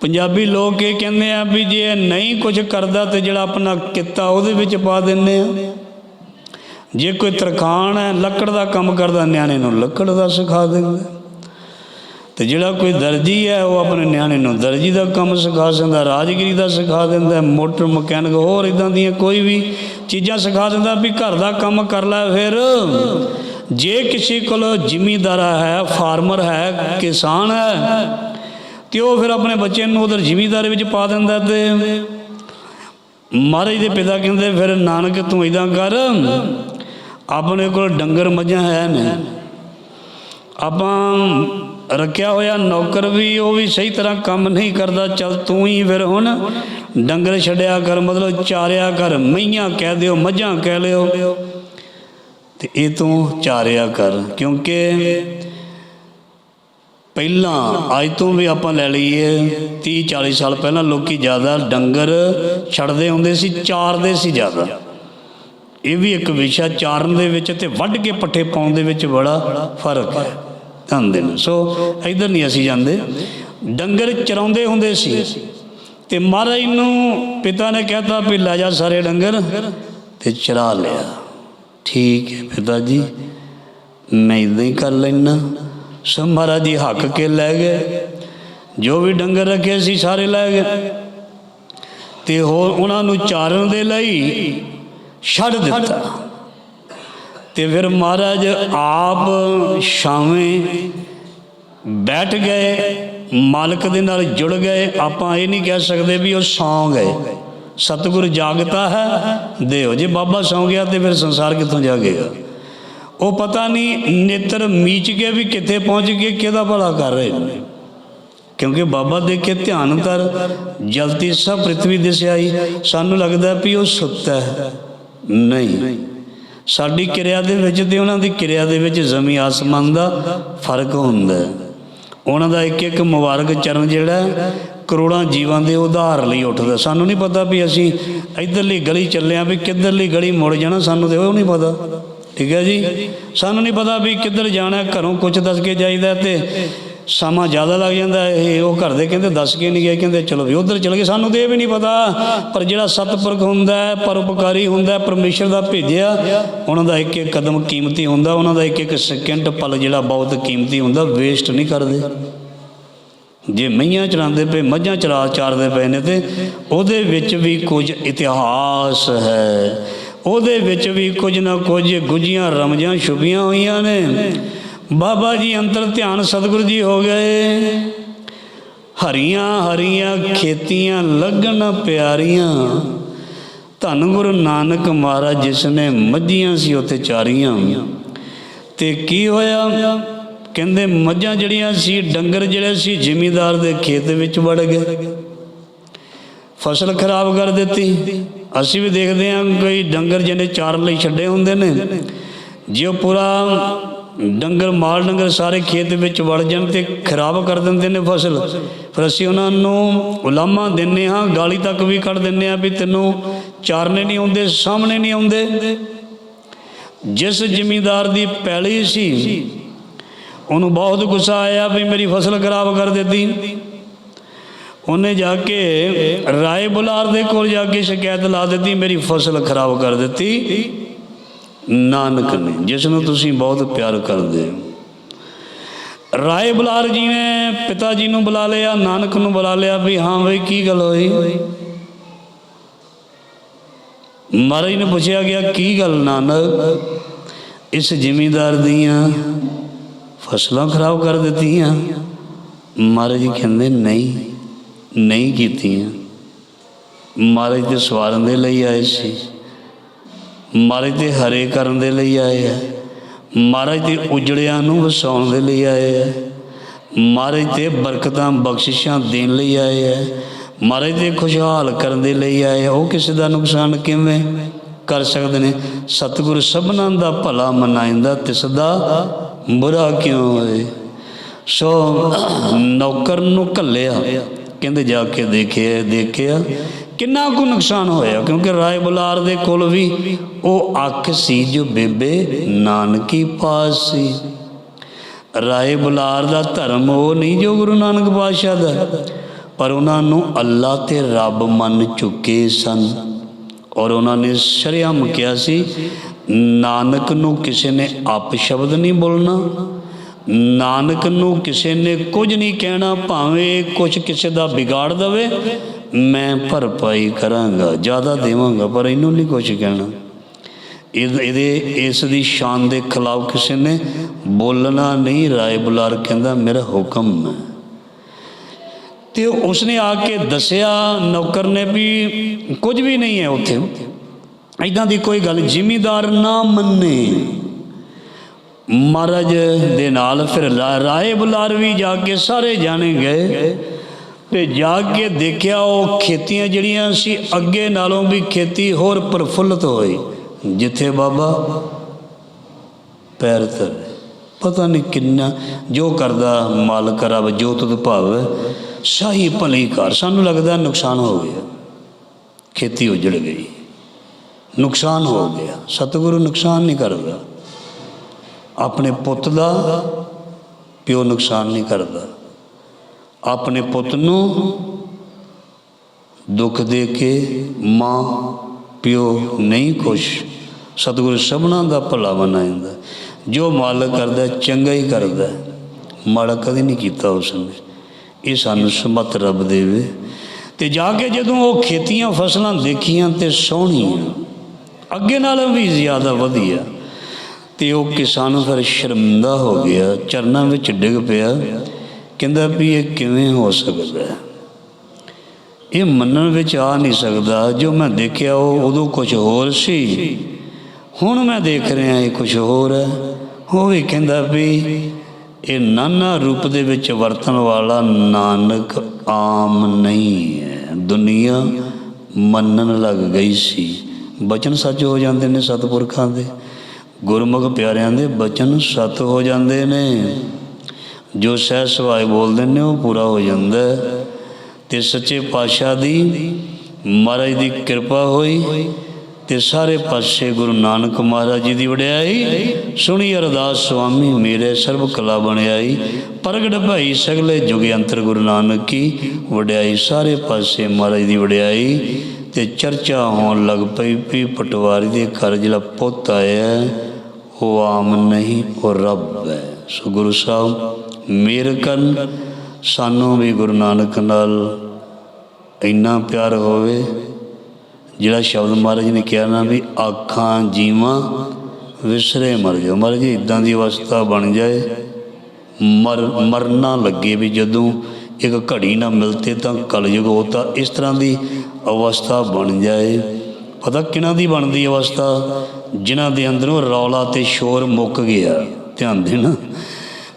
ਪੰਜਾਬੀ ਲੋਕ ਇਹ ਕਹਿੰਦੇ ਆ ਵੀ ਜੇ ਨਹੀਂ ਕੁਝ ਕਰਦਾ ਤੇ ਜਿਹੜਾ ਆਪਣਾ ਕਿੱਤਾ ਉਹਦੇ ਵਿੱਚ ਪਾ ਦਿੰਨੇ ਆ। ਜੇ ਕੋਈ ਤਰਖਾਣ ਹੈ, ਲੱਕੜ ਦਾ ਕੰਮ ਕਰਦਾ, ਨਿਆਣੇ ਨੂੰ ਲੱਕੜ ਦਾ ਸਿਖਾ ਦਿੰਦਾ। ਤੇ ਜਿਹੜਾ ਕੋਈ ਦਰਜੀ ਹੈ, ਉਹ ਆਪਣੇ ਨਿਆਣੇ ਨੂੰ ਦਰਜੀ ਦਾ ਕੰਮ ਸਿਖਾ ਦਿੰਦਾ, ਰਾਜਗੀਰੀ ਦਾ ਸਿਖਾ ਦਿੰਦਾ, ਮੋਟਰ ਮਕੈਨਿਕ ਹੋਰ ਇਦਾਂ ਦੀਆਂ ਕੋਈ ਵੀ ਚੀਜ਼ਾਂ ਸਿਖਾ ਦਿੰਦਾ ਵੀ ਘਰ ਦਾ ਕੰਮ ਕਰ ਲੈ ਫਿਰ। ਜੇ ਕਿਸੇ ਕੋਲ ਜ਼ਿਮੀਂਦਾਰ ਹੈ, ਫਾਰਮਰ ਹੈ, ਕਿਸਾਨ ਹੈ ਤੇ ਉਹ ਫਿਰ ਆਪਣੇ ਬੱਚੇ ਨੂੰ ਉਧਰ ਜ਼ਿਮੀਂਦਾਰ ਵਿੱਚ ਪਾ ਦਿੰਦਾ ਤੇ ਮਹਾਰਾਜ ਦੇ ਪਿਤਾ ਕਹਿੰਦੇ, ਫਿਰ ਨਾਨਕ ਤੂੰ ਇਦਾਂ ਕਰ, ਆਪਣੇ ਕੋਲ ਡੰਗਰ ਮੱਝਾਂ ਹੈ ਨੇ ਆਪਾਂ ਰੱਖਿਆ ਹੋਇਆ ਨੌਕਰ ਵੀ, ਉਹ ਵੀ ਸਹੀ ਤਰ੍ਹਾਂ ਕੰਮ ਨਹੀਂ ਕਰਦਾ, ਚੱਲ ਤੂੰ ਹੀ ਫਿਰ ਹੁਣ ਡੰਗਰ ਛੱਡਿਆ ਕਰ, ਮਤਲਬ ਚਾਰਿਆ ਕਰ, ਮਈਆਂ ਕਹਿ ਦਿਓ, ਮੱਝਾਂ ਕਹਿ ਲਿਓ। ਤੇ ਇਹ ਤੂੰ ਚਾਰਿਆ ਕਰ, ਕਿਉਂਕਿ ਪਹਿਲਾਂ, ਅੱਜ ਤੋਂ ਵੀ ਆਪਾਂ ਲੈ ਲਈਏ 30 40 ਸਾਲ ਪਹਿਲਾਂ ਲੋਕੀ ਜ਼ਿਆਦਾ ਡੰਗਰ ਛੱਡਦੇ ਹੁੰਦੇ ਸੀ, ਚਾਰਦੇ ਸੀ ਜ਼ਿਆਦਾ। ਇਹ ਵੀ ਇੱਕ ਵਿਸ਼ਾ, ਚਾਰਨ ਦੇ ਵਿੱਚ ਤੇ ਵੱਢ ਕੇ ਪੱਠੇ ਪਾਉਣ ਦੇ ਵਿੱਚ ਬੜਾ ਫ਼ਰਕ ਹੈ, ਧੰਨ ਦੇ ਸੋ, ਇਧਰ ਨਹੀਂ ਅਸੀਂ ਜਾਂਦੇ। ਡੰਗਰ ਚਰਾਉਂਦੇ ਹੁੰਦੇ ਸੀ ਤੇ ਮਹਾਰਾਜ ਨੂੰ ਪਿਤਾ ਨੇ ਕਹਿਤਾ ਵੀ ਲੈ ਜਾ ਸਾਰੇ ਡੰਗਰ ਤੇ ਚਰਾ ਲਿਆ। ਠੀਕ ਹੈ ਪਿਤਾ ਜੀ, ਮੈਂ ਇਦਾਂ ਹੀ ਕਰ ਲੈਣਾ ਸੋ ਮਹਾਰਾਜ ਜੀ ਹੱਕ ਕੇ ਲੈ ਗਏ। ਜੋ ਵੀ ਡੰਗਰ ਰੱਖੇ ਸੀ ਸਾਰੇ ਲੈ ਗਏ। ਤੇ ਹੋਰ ਉਹਨਾਂ ਨੂੰ ਚਾਰਨ ਦੇ ਲਈ ਛੱਡ ਦਿੱਤਾ। ਤੇ ਫਿਰ ਮਹਾਰਾਜ ਆਪ ਛਾਵੇਂ ਬੈਠ ਗਏ, ਮਾਲਕ ਦੇ ਨਾਲ ਜੁੜ ਗਏ। ਆਪਾਂ ਇਹ ਨਹੀਂ ਕਹਿ ਸਕਦੇ ਵੀ ਉਹ ਸੌਂ ਗਏ। ਸਤਿਗੁਰ ਜਾਗਤਾ ਹੈ, ਦੇਓ ਜੇ ਬਾਬਾ ਸੌਂ ਗਿਆ ਤੇ ਫਿਰ ਸੰਸਾਰ ਕਿੱਥੋਂ ਜਾਗੇਗਾ? ਉਹ ਪਤਾ ਨਹੀਂ ਨੇਤਰ ਮੀਚ ਕੇ ਵੀ ਕਿੱਥੇ ਪਹੁੰਚ ਕੇ ਕਿਹਦਾ ਭਲਾ ਕਰ ਰਹੇ ਨੇ ਕਿਉਂਕਿ ਬਾਬਾ ਦੇਖ ਕੇ ਧਿਆਨ ਕਰ ਜਲਤੀ ਸਭ ਪ੍ਰithvi ਦਿਸਿਆਈ ਸਾਨੂੰ ਲੱਗਦਾ ਵੀ ਉਹ ਸੁੱਤਾ ਹੈ। ਨਹੀਂ। ਸਾਡੀ ਕਿਰਿਆ ਦੇ ਵਿੱਚ ਤੇ ਉਹਨਾਂ ਦੀ ਕਿਰਿਆ ਦੇ ਵਿੱਚ ਜ਼ਮੀਨ ਆਸਮਾਨ ਦਾ ਫ਼ਰਕ ਹੁੰਦਾ ਹੈ। ਉਹਨਾਂ ਦਾ ਇੱਕ ਇੱਕ ਮੁਬਾਰਕ ਚਰਨ ਜਿਹੜਾ ਕਰੋੜਾਂ ਜੀਵਾਂ ਦੇ ਉਧਾਰ ਲਈ ਉੱਠਦਾ ਸਾਨੂੰ ਨਹੀਂ ਪਤਾ ਵੀ ਅਸੀਂ ਇਧਰਲੀ ਗਲੀ ਚੱਲੇ ਆਂ ਵੀ ਕਿੱਧਰਲੀ ਗਲੀ ਮੁੜ ਜਾਣਾ ਸਾਨੂੰ ਤੇ ਉਹ ਨਹੀਂ ਪਤਾ। ਠੀਕ ਹੈ ਜੀ? ਸਾਨੂੰ ਨਹੀਂ ਪਤਾ ਵੀ ਕਿੱਧਰ ਜਾਣਾ ਘਰੋਂ ਕੁਝ ਦੱਸ ਕੇ ਜਾਈਦਾ ਤੇ ਸਮਾਂ ਜ਼ਿਆਦਾ ਲੱਗ ਜਾਂਦਾ। ਇਹ ਉਹ ਘਰ ਦੇ ਕਹਿੰਦੇ ਦੱਸ ਕੇ ਨਹੀਂ ਗਏ ਕਹਿੰਦੇ ਚਲੋ ਵੀ ਉਧਰ ਚਲ ਗਏ। ਸਾਨੂੰ ਤੇ ਇਹ ਵੀ ਨਹੀਂ ਪਤਾ ਪਰ ਜਿਹੜਾ ਸਤਪੁਰਖ ਹੁੰਦਾ ਹੈ ਪਰਉਪਕਾਰੀ ਹੁੰਦਾ ਹੈ ਪਰਮੇਸ਼ਰ ਦਾ ਭੇਜਿਆ ਉਹਨਾਂ ਦਾ ਇੱਕ ਇੱਕ ਕਦਮ ਕੀਮਤੀ ਹੁੰਦਾ ਉਹਨਾਂ ਦਾ ਇੱਕ ਇੱਕ ਸੈਕਿੰਡ ਪਲ ਜਿਹੜਾ ਬਹੁਤ ਕੀਮਤੀ ਹੁੰਦਾ ਵੇਸਟ ਨਹੀਂ ਕਰਦੇ। ਜੇ ਮਈਆਂ ਚਰਾਉਂਦੇ ਪਏ ਮੱਝਾਂ ਚਰਾ ਚਾਰਦੇ ਪਏ ਨੇ ਤੇ ਉਹਦੇ ਵਿੱਚ ਵੀ ਕੁਝ ਇਤਿਹਾਸ ਹੈ। ਉਹਦੇ ਵਿੱਚ ਵੀ ਕੁਝ ਨਾ ਕੁਝ ਗੁੱਜੀਆਂ ਰਮਜਾਂ ਛੁਪੀਆਂ ਹੋਈਆਂ ਨੇ। ਬਾਬਾ ਜੀ ਅੰਤਰ ਧਿਆਨ ਸਤਿਗੁਰੂ ਜੀ ਹੋ ਗਏ। ਹਰੀਆਂ ਹਰੀਆਂ ਖੇਤੀਆਂ ਲੱਗਣ ਪਿਆਰੀਆਂ। ਧੰਨ ਗੁਰੂ ਨਾਨਕ ਮਹਾਰਾਜ ਜਿਸ ਨੇ ਮੱਝੀਆਂ ਸੀ, ਉੱਥੇ ਚਾਰੀਆਂ ਤੇ ਕੀ ਹੋਇਆ? ਕਹਿੰਦੇ ਮੱਝਾਂ ਜਿਹੜੀਆਂ ਸੀ, ਡੰਗਰ ਜਿਹੜੇ ਸੀ, ਜ਼ਿਮੀਦਾਰ ਦੇ ਖੇਤ ਵਿੱਚ ਵੜ ਗਏ। ਫਸਲ ਖਰਾਬ ਕਰ ਦਿੱਤੀ। ਅਸੀਂ ਵੀ ਦੇਖਦੇ ਹਾਂ ਕਈ ਡੰਗਰ ਜਿਹਨੇ ਚਾਰਨ ਲਈ ਛੱਡੇ ਹੁੰਦੇ ਨੇ। ਜੇ ਉਹ ਪੂਰਾ ਡੰਗਰ, ਮਾਲ ਡੰਗਰ ਸਾਰੇ ਖੇਤ ਵਿੱਚ ਵੜ ਜਾਣ ਤੇ ਖਰਾਬ ਕਰ ਦਿੰਦੇ ਨੇ ਫਸਲ, ਫਿਰ ਅਸੀਂ ਉਹਨਾਂ ਨੂੰ ਉਲਾਮਾ ਦਿੰਨੇ ਹਾਂ, ਗਾਲੀ ਤੱਕ ਵੀ ਕੱਢ ਦਿੰਨੇ ਆ ਵੀ ਤੈਨੂੰ ਚਾਰਨੇ ਨਹੀਂ ਆਉਂਦੇ, ਸਾਹਮਣੇ ਨਹੀਂ ਆਉਂਦੇ। ਜਿਸ ਜ਼ਿਮੀਂਦਾਰ ਦੀ ਪੈਲੀ ਸੀ, ਉਹਨੂੰ ਬਹੁਤ ਗੁੱਸਾ ਆਇਆ ਵੀ ਮੇਰੀ ਫਸਲ ਖਰਾਬ ਕਰ ਦਿੱਤੀ। ਉਹਨੇ ਜਾ ਕੇ ਰਾਏ ਬੁਲਾਰ ਦੇ ਕੋਲ ਜਾ ਕੇ ਸ਼ਿਕਾਇਤ ਲਾ ਦਿੱਤੀ, ਮੇਰੀ ਫਸਲ ਖਰਾਬ ਕਰ ਦਿੱਤੀ। ਨਾਨਕ ਨੇ, ਜਿਸ ਨੂੰ ਤੁਸੀਂ ਬਹੁਤ ਪਿਆਰ ਕਰਦੇ ਹੋ। ਰਾਏ ਬੁਲਾਰ ਜੀ ਨੇ ਪਿਤਾ ਜੀ ਨੂੰ ਬੁਲਾ ਲਿਆ, ਨਾਨਕ ਨੂੰ ਬੁਲਾ ਲਿਆ ਵੀ, ਹਾਂ ਬਈ, ਕੀ ਗੱਲ ਹੋਈ? ਮਹਾਰਾਜ ਨੇ ਪੁੱਛਿਆ ਗਿਆ, ਕੀ ਗੱਲ ਨਾਨਕ? ਇਸ ਜ਼ਿਮੀਂਦਾਰ ਦੀਆਂ ਫਸਲਾਂ ਖਰਾਬ ਕਰ ਦਿੱਤੀਆਂ? ਮਹਾਰਾਜ ਜੀ ਕਹਿੰਦੇ, ਨਹੀਂ। ਨਹੀਂ ਕੀਤੀਆਂ। ਮਹਾਰਾਜ ਤੇ ਸਵਾਰਨ ਦੇ ਲਈ ਆਏ ਸੀ। ਮਹਾਰਾਜ ਤੇ ਹਰੇ ਕਰਨ ਦੇ ਲਈ ਆਏ ਆ। ਮਹਾਰਾਜ ਤੇ ਉਜੜਿਆਂ ਨੂੰ ਵਸਾਉਣ ਦੇ ਲਈ ਆਏ ਆ। ਮਹਾਰਾਜ ਤੇ ਬਰਕਤਾਂ, ਬਖਸ਼ਿਸ਼ਾਂ ਦੇਣ ਲਈ ਆਏ ਆ। ਮਹਾਰਾਜ ਤੇ ਖੁਸ਼ਹਾਲ ਕਰਨ ਦੇ ਲਈ ਆਏ ਆ। ਉਹ ਕਿਸੇ ਦਾ ਨੁਕਸਾਨ ਕਿਵੇਂ ਕਰ ਸਕਦੇ ਨੇ? ਸਤਿਗੁਰ ਸਭਨਾਂ ਦਾ ਭਲਾ ਮਨਾਇੰਦਾ ਤਿਸ ਦਾ ਬੁਰਾ ਕਿਉਂ ਹੋਏ? ਸੋ ਨੌਕਰ ਨੂੰ ਘੱਲਿਆ। ਕਹਿੰਦੇ ਜਾ ਕੇ ਦੇਖਿਆ ਦੇਖਿਆ। ਕਿੰਨਾ ਕੁ ਨੁਕਸਾਨ ਹੋਇਆ, ਕਿਉਂਕਿ ਰਾਏ ਬੁਲਾਰ ਦੇ ਕੋਲ ਵੀ ਉਹ ਅੱਖ ਸੀ ਜੋ ਬੇਬੇ ਨਾਨਕੀ ਪਾਸ ਸੀ। ਰਾਏ ਬੁਲਾਰ ਦਾ ਧਰਮ ਉਹ ਨਹੀਂ ਜੋ ਗੁਰੂ ਨਾਨਕ ਪਾਤਸ਼ਾਹ ਦਾ, ਪਰ ਉਹਨਾਂ ਨੂੰ ਅੱਲਾ ਤੇ ਰੱਬ ਮੰਨ ਚੁੱਕੇ ਸਨ। ਔਰ ਉਹਨਾਂ ਨੇ ਸ਼ਰਿਆਮ ਕਿਹਾ ਸੀ, ਨਾਨਕ ਨੂੰ ਕਿਸੇ ਨੇ ਆਪ ਸ਼ਬਦ ਨਹੀਂ ਬੋਲਣਾ ਨਾਨਕ ਨੂੰ ਕਿਸੇ ਨੇ ਕੁਝ ਨਹੀਂ ਕਹਿਣਾ, ਭਾਵੇਂ ਕੁਝ ਕਿਸੇ ਦਾ ਵਿਗਾੜ ਦਵੇ, ਮੈਂ ਭਰਪਾਈ ਕਰਾਂਗਾ, ਜ਼ਿਆਦਾ ਦੇਵਾਂਗਾ, ਪਰ ਇਹਨੂੰ ਨਹੀਂ ਕੁਝ ਕਹਿਣਾ। ਇਹ- ਇਹਦੇ, ਇਸ ਦੀ ਸ਼ਾਨ ਦੇ ਖਿਲਾਫ ਕਿਸੇ ਨੇ ਬੋਲਣਾ ਨਹੀਂ, ਰਾਏ ਬੁਲਾਰ ਕਹਿੰਦਾ, ਮੇਰਾ ਹੁਕਮ ਹੈ। ਤੇ ਉਸਨੇ ਆ ਕੇ ਦੱਸਿਆ ਨੌਕਰ ਨੇ ਵੀ, ਕੁਝ ਵੀ ਨਹੀਂ ਹੈ ਉੱਥੇ। ਐਦਾਂ ਦੀ ਕੋਈ ਗੱਲ ਜ਼ਿਮੀਦਾਰ ਨਾ ਮੰਨੇ। ਮਹਾਰਾਜ ਦੇ ਨਾਲ ਫਿਰ ਰਾਏ ਬੁਲਾਰ ਵੀ ਜਾ ਕੇ ਸਾਰੇ ਜਾਣੇ ਗਏ ਤੇ ਜਾ ਕੇ ਦੇਖਿਆ ਉਹ ਖੇਤੀਆਂ ਜਿਹੜੀਆਂ ਸੀ, ਅੱਗੇ ਨਾਲੋਂ ਵੀ ਖੇਤੀ ਹੋਰ ਪ੍ਰਫੁੱਲਤ ਹੋਈ। ਜਿੱਥੇ ਬਾਬਾ ਪੈਰ ਧਰ, ਪਤਾ ਨਹੀਂ ਕਿੰਨਾ ਜੋ ਕਰਦਾ ਮਾਲਕ ਰੱਬ ਜੋ ਤੁਧ ਭਾਵ, ਸਾਹੀ ਭਲੀ ਕਰ ਸਾਨੂੰ ਲੱਗਦਾ ਨੁਕਸਾਨ ਹੋ ਗਿਆ। ਖੇਤੀ ਉਜੜ ਗਈ। ਨੁਕਸਾਨ ਹੋ ਗਿਆ। ਸਤਿਗੁਰੂ ਨੁਕਸਾਨ ਨਹੀਂ ਕਰਦਾ। ਆਪਣੇ ਪੁੱਤ ਦਾ ਪਿਓ ਨੁਕਸਾਨ ਨਹੀਂ ਕਰਦਾ। ਆਪਣੇ ਪੁੱਤ ਨੂੰ ਦੁੱਖ ਦੇ ਕੇ ਮਾਂ, ਪਿਓ ਨਹੀਂ ਖੁਸ਼। ਸਤਿਗੁਰ ਸਭਨਾਂ ਦਾ ਭਲਾ ਬਣਾਉਂਦਾ ਜੋ ਮਾਲਕ ਕਰਦਾ, ਚੰਗਾ ਹੀ ਕਰਦਾ। ਮਾੜਾ ਕਦੇ ਨਹੀਂ ਕੀਤਾ ਉਸਨੇ ਇਹ ਸਾਨੂੰ ਸਮਤ ਰੱਬ ਦੇਵੇ। ਤੇ ਜਾ ਕੇ ਜਦੋਂ ਉਹ ਖੇਤੀਆਂ ਫਸਲਾਂ ਦੇਖੀਆਂ ਤੇ ਸੋਹਣੀਆਂ, ਅੱਗੇ ਨਾਲੋਂ ਵੀ ਜ਼ਿਆਦਾ ਵਧੀਆ। ਤੇ ਉਹ ਕਿਸਾਨ ਫਿਰ ਸ਼ਰਮਿੰਦਾ ਹੋ ਗਿਆ, ਚਰਨਾਂ ਵਿੱਚ ਡਿੱਗ ਪਿਆ, ਕਹਿੰਦਾ ਵੀ ਇਹ ਕਿਵੇਂ ਹੋ ਸਕਦਾ ਇਹ ਮੰਨਣ ਵਿੱਚ ਆ ਨਹੀਂ ਸਕਦਾ, ਜੋ ਮੈਂ ਦੇਖਿਆ ਉਹ ਉਦੋਂ ਕੁਝ ਹੋਰ ਸੀ। ਹੁਣ ਮੈਂ ਦੇਖ ਰਿਹਾ ਇਹ ਕੁਝ ਹੋਰ ਹੈ। ਉਹ ਵੀ ਕਹਿੰਦਾ ਵੀ ਇਹ ਨਾਨਾ ਰੂਪ ਦੇ ਵਿੱਚ ਵਰਤਣ ਵਾਲਾ ਨਾਨਕ ਆਮ ਨਹੀਂ ਹੈ। ਦੁਨੀਆ ਮੰਨਣ ਲੱਗ ਗਈ ਸੀ। ਬਚਨ ਸੱਚ ਹੋ ਜਾਂਦੇ ਨੇ ਸਤਿਪੁਰਖਾਂ ਦੇ। ਗੁਰਮੁਖ ਪਿਆਰਿਆਂ ਦੇ ਬਚਨ ਸਤ ਹੋ ਜਾਂਦੇ ਨੇ। ਜੋ ਸਹਿ ਸਵਾਏ ਬੋਲਦੇ ਨੇ, ਉਹ ਪੂਰਾ ਹੋ ਜਾਂਦਾ ਹੈ। ਤੇ ਸੱਚੇ ਪਾਤਸ਼ਾਹ ਦੀ ਮਹਾਰਾਜ ਦੀ ਕਿਰਪਾ ਹੋਈ ਤੇ ਸਾਰੇ ਪਾਸੇ ਗੁਰੂ ਨਾਨਕ ਮਹਾਰਾਜ ਜੀ ਦੀ ਵਡਿਆਈ। ਸੁਣੀ ਅਰਦਾਸ, ਸੁਆਮੀ ਮੇਰੇ ਸਰਬ ਕਲਾ ਬਣਾਈ ਪ੍ਰਗਟ ਭਾਈ ਸਗਲੇ ਜੁਗ ਅੰਤਰ ਗੁਰੂ ਨਾਨਕ ਕੀ ਵਡਿਆਈ, ਸਾਰੇ ਪਾਸੇ ਮਹਾਰਾਜ ਦੀ ਵਡਿਆਈ। ਤੇ ਚਰਚਾ ਹੋਣ ਲੱਗ ਪਈ ਵੀ ਪਟਵਾਰੀ ਦੇ ਘਰ ਜਿਹੜਾ ਪੁੱਤ ਆਇਆ ਉਹ ਆਮ ਨਹੀਂ, ਉਹ ਰੱਬ ਹੈ। ਸੋ ਗੁਰੂ ਸਾਹਿਬ ਮੇਰ ਕਰਨ, ਸਾਨੂੰ ਵੀ ਗੁਰੂ ਨਾਨਕ ਨਾਲ ਇੰਨਾ ਪਿਆਰ ਹੋਵੇ, ਜਿਹੜਾ ਸ਼ਬਦ ਮਹਾਰਾਜ ਨੇ ਕਿਹਾ ਨਾ ਵੀ ਆਖਾਂ ਜੀਵਾਂ ਵਿਸਰੇ ਮਰ ਜਾਓ। ਮਹਾਰਾਜ ਜੀ ਇਦਾਂ ਦੀ ਅਵਸਥਾ ਬਣ ਜਾਏ, ਮਰ ਮਰਨਾ ਲੱਗੇ ਵੀ ਜਦੋਂ ਇੱਕ ਘੜੀ ਨਾ ਮਿਲਤੇ ਤਾਂ ਕਲਯੁਗ ਹੋਤਾ ਇਸ ਤਰ੍ਹਾਂ ਦੀ ਅਵਸਥਾ ਬਣ ਜਾਏ। ਪਤਾ ਕਿਹਨਾਂ ਦੀ ਬਣਦੀ ਅਵਸਥਾ? ਜਿਨ੍ਹਾਂ ਦੇ ਅੰਦਰੋਂ ਰੌਲਾ ਤੇ ਸ਼ੋਰ ਮੁੱਕ ਗਿਆ। ਧਿਆਨ ਦੇਣਾ।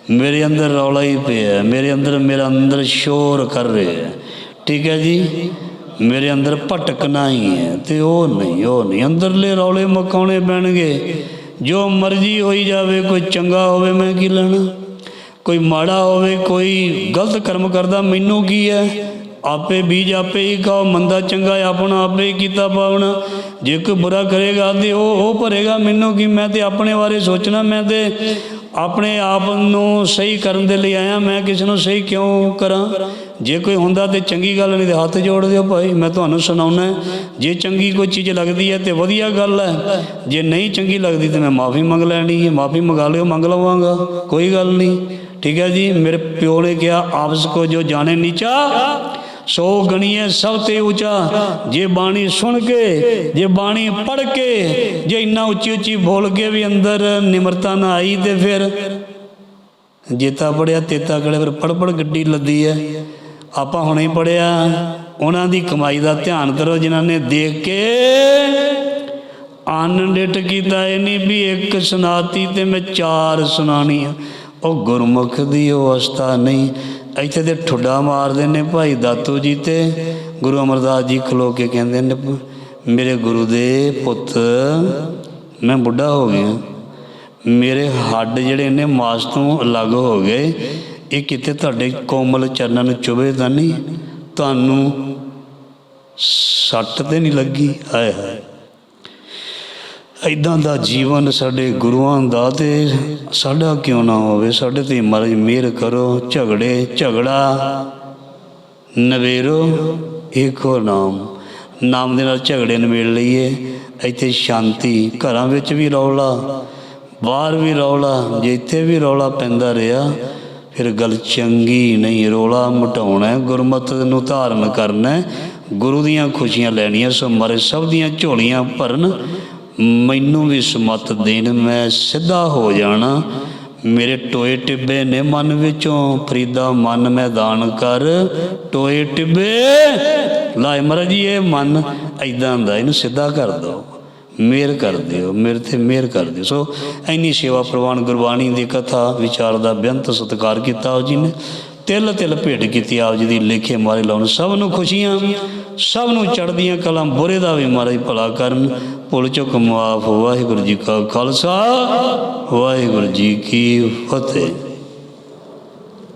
ਮੇਰੇ ਅੰਦਰ ਰੌਲਾ ਹੀ ਪਿਆ ਮੇਰੇ ਅੰਦਰ, ਮੇਰਾ ਅੰਦਰ ਸ਼ੋਰ ਕਰ ਰਿਹਾ ਹੈ। ਠੀਕ ਹੈ ਜੀ? ਮੇਰੇ ਅੰਦਰ ਭਟਕਣਾ ਹੀ ਹੈ। ਤੇ ਉਹ ਨਹੀਂ ਉਹ ਨਹੀਂ। ਅੰਦਰਲੇ ਰੌਲੇ ਮਕਾਉਣੇ ਪੈਣਗੇ। ਜੋ ਮਰਜ਼ੀ ਹੋਈ ਜਾਵੇ, ਕੋਈ ਚੰਗਾ ਹੋਵੇ, ਮੈਂ ਕੀ ਲੈਣਾ? ਕੋਈ ਮਾੜਾ ਹੋਵੇ, ਕੋਈ ਗਲਤ ਕਰਮ ਕਰਦਾ, ਮੈਨੂੰ ਕੀ ਹੈ? ਆਪੇ ਬੀਜ ਆਪੇ ਹੀ ਖਾਓ, ਮੰਦਾ ਚੰਗਾ ਆਪਣਾ ਆਪੇ ਹੀ ਕੀਤਾ ਪਾਵਣਾ। ਜੇ ਕੋਈ ਬੁਰਾ ਕਰੇਗਾ ਤੇ ਉਹ ਉਹ ਭਰੇਗਾ ਮੈਨੂੰ ਕੀ? ਮੈਂ ਤੇ ਆਪਣੇ ਬਾਰੇ ਸੋਚਣਾ, ਮੈਂ ਤੇ ਆਪਣੇ ਆਪ ਨੂੰ ਸਹੀ ਕਰਨ ਦੇ ਲਈ ਆਇਆ, ਮੈਂ ਕਿਸੇ ਨੂੰ ਸਹੀ ਕਿਉਂ ਕਰਾਂ? ਜੇ ਕੋਈ ਹੁੰਦਾ ਤੇ ਚੰਗੀ ਗੱਲ ਨਹੀਂ ਤੇ ਹੱਥ ਜੋੜ ਦਿਓ ਭਾਈ, ਮੈਂ ਤੁਹਾਨੂੰ ਸੁਣਾਉਣਾ ਜੇ ਚੰਗੀ ਕੋਈ ਚੀਜ਼ ਲੱਗਦੀ ਹੈ ਤੇ ਵਧੀਆ ਗੱਲ ਹੈ। ਜੇ ਨਹੀਂ ਚੰਗੀ ਲੱਗਦੀ ਤੇ ਮੈਂ ਮਾਫੀ ਮੰਗ ਲੈਣੀ ਹੈ, ਮਾਫੀ ਮੰਗਾ ਲਿਓ, ਮੰਗ ਲਵਾਂਗਾ, ਕੋਈ ਗੱਲ ਨਹੀਂ। ਠੀਕ ਹੈ ਜੀ, ਮੇਰੇ ਪਿਓ ਨੇ ਕਿਹਾ, ਆਪਸ ਕੋ ਜੋ ਜਾਣੇ ਨੀਚਾ, ਸੋ ਗਣੀਏ ਸਭ ਤੇ ਉੱਚਾ। ਜੇ ਬਾਣੀ ਸੁਣ ਕੇ, ਜੇ ਬਾਣੀ ਪੜ੍ਹ ਕੇ, ਜੇ ਇੰਨਾ ਉੱਚੀ ਉੱਚੀ ਬੋਲ ਕੇ ਵੀ ਅੰਦਰ ਨਿਮਰਤਾ ਨਾ ਆਈ ਤੇ ਫਿਰ ਜੇਤਾ ਪੜਿਆ ਤੇਤਾ ਕਲੇ ਫਿਰ ਪੜ ਪੜ ਗੱਡੀ ਲੱਦੀ ਹੈ। ਆਪਾਂ ਹੁਣੇ ਪੜਿਆ ਉਹਨਾਂ ਦੀ ਕਮਾਈ ਦਾ ਧਿਆਨ ਕਰੋ ਜਿਨ੍ਹਾਂ ਨੇ ਦੇਖ ਕੇ ਆਨੰਦਿਤ ਕੀਤਾ। ਇਹ ਨਹੀਂ ਵੀ ਇੱਕ ਸੁਣਾਤੀ ਤੇ ਮੈਂ ਚਾਰ ਸੁਣਾਣੀਆਂ ਉਹ ਗੁਰਮੁਖ ਦੀ ਅਵਸਥਾ ਨਹੀਂ। ਇੱਥੇ ਦੇ ਠੁੱਡਾ ਮਾਰਦੇ ਨੇ ਭਾਈ ਦਾਤੂ ਜੀ ਤੇ। ਗੁਰੂ ਅਮਰਦਾਸ ਜੀ ਖਲੋ ਕੇ ਕਹਿੰਦੇ ਨੇ, ਮੇਰੇ ਗੁਰੂ ਦੇ ਪੁੱਤ, ਮੈਂ ਬੁੱਢਾ ਹੋ ਗਿਆ। ਮੇਰੇ ਹੱਡ ਜਿਹੜੇ ਨੇ ਮਾਸ ਤੋਂ ਅਲੱਗ ਹੋ ਗਏ। ਇਹ ਕਿਤੇ ਤੁਹਾਡੇ ਕੋਮਲ ਚਰਨਾਂ ਨੂੰ ਚੁਭੇ ਤਾਂ ਨਹੀਂ? ਤੁਹਾਨੂੰ ਸੱਟ ਤੇ ਨਹੀਂ ਲੱਗੀ? ਹਾਏ ਹਾਏ। ਇਦਾਂ ਦਾ ਜੀਵਨ ਸਾਡੇ ਗੁਰੂਆਂ ਦਾ ਤੇ ਸਾਡਾ ਕਿਉਂ ਨਾ ਹੋਵੇ? ਸਾਡੇ ਤੇ ਮਹਾਰਾਜ ਮਿਹਰ ਕਰੋ, ਝਗੜੇ, ਝਗੜਾ। ਨਵੇਰੋ ਏਕੋ ਨਾਮ। ਨਾਮ ਦੇ ਨਾਲ ਝਗੜੇ ਨਿਬੇੜ ਲਈਏ। ਇੱਥੇ ਸ਼ਾਂਤੀ, ਘਰਾਂ ਵਿੱਚ ਵੀ ਰੌਲਾ, ਬਾਹਰ ਵੀ ਰੌਲਾ ਜੇ ਇੱਥੇ ਵੀ ਰੌਲਾ ਪੈਂਦਾ ਰਿਹਾ, ਫਿਰ ਗੱਲ ਚੰਗੀ ਨਹੀਂ, ਰੌਲਾ ਮਟਾਉਣਾ ਗੁਰਮਤ ਨੂੰ ਧਾਰਨ ਕਰਨਾ ਗੁਰੂ ਦੀਆਂ ਖੁਸ਼ੀਆਂ ਲੈਣੀਆਂ, ਸੋ ਮਾਰੇ ਸਭ ਦੀਆਂ ਝੋਲੀਆਂ ਭਰਨ। ਮੈਨੂੰ ਵੀ ਸਮਤ ਦੇਣ, ਮੈਂ ਸਿੱਧਾ ਹੋ ਜਾਣਾ। ਮੇਰੇ ਟੋਏ ਟਿੱਬੇ ਨੇ ਮਨ ਵਿੱਚੋਂ, ਫਰੀਦਾ ਮਨ ਮੈਦਾਨ ਕਰ। ਟੋਏ ਟਿੱਬੇ, ਲਾਏ ਮਹਾਰਾਜ ਜੀ, ਇਹ ਮਨ ਐਦਾਂ ਦਾ, ਇਹਨੂੰ ਸਿੱਧਾ ਕਰ ਦਿਓ। ਮਿਹਰ ਕਰ ਦਿਓ, ਮੇਰੇ ਤੇ ਮਿਹਰ ਕਰ ਦਿਓ। ਸੋ ਐਨੀ ਸੇਵਾ ਪ੍ਰਵਾਨ ਗੁਰਬਾਣੀ ਦੀ ਕਥਾ, ਵਿਚਾਰ ਦਾ ਬੇਅੰਤ ਸਤਿਕਾਰ ਕੀਤਾ ਆਪ ਜੀ ਨੇ। ਤਿਲ ਤਿਲ ਭੇਟ ਕੀਤੀ ਆਪ ਜੀ ਦੀ, ਲੇਖੇ ਮਾਰੇ ਲਾਉਣ। ਸਭ ਨੂੰ ਖੁਸ਼ੀਆਂ। ਸਭ ਨੂੰ ਚੜ੍ਹਦੀਆਂ ਕਲਾਂ ਬੁਰੇ ਦਾ ਵੀ ਮਹਾਰਾਜ ਭਲਾ ਕਰਨ। ਭੁੱਲ ਚੁੱਕ ਮਾਫ, ਵਾਹਿਗੁਰੂ ਜੀ ਕਾ ਖਾਲਸਾ, ਵਾਹਿਗੁਰੂ ਜੀ ਕੀ ਫਤਿਹ।